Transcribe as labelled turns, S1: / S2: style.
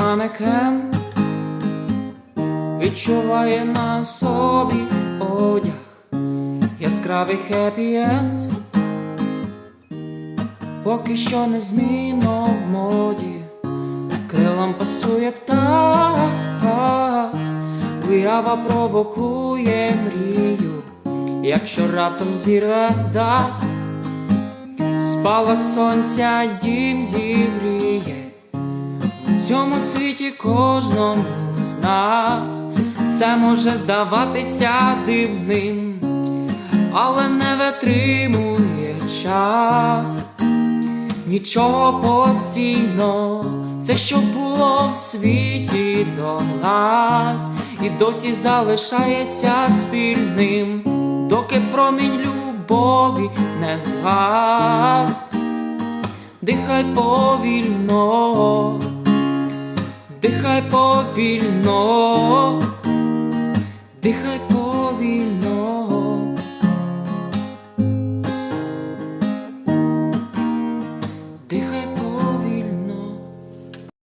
S1: манекен відчуває на собі одяг, яскравий хеппі-енд поки що незмінно в моді, крилам пасує птах, уява провокує мрію, якщо раптом зірве дах, спалах сонця дім зігріє. Цьому світі кожному з нас все може здаватися дивним, але не витримує час. Нічого постійно, все, що було в світі до нас, і досі залишається спільним, доки промінь любові не згас. Дихай повільно, дихай повільно, дихай повільно.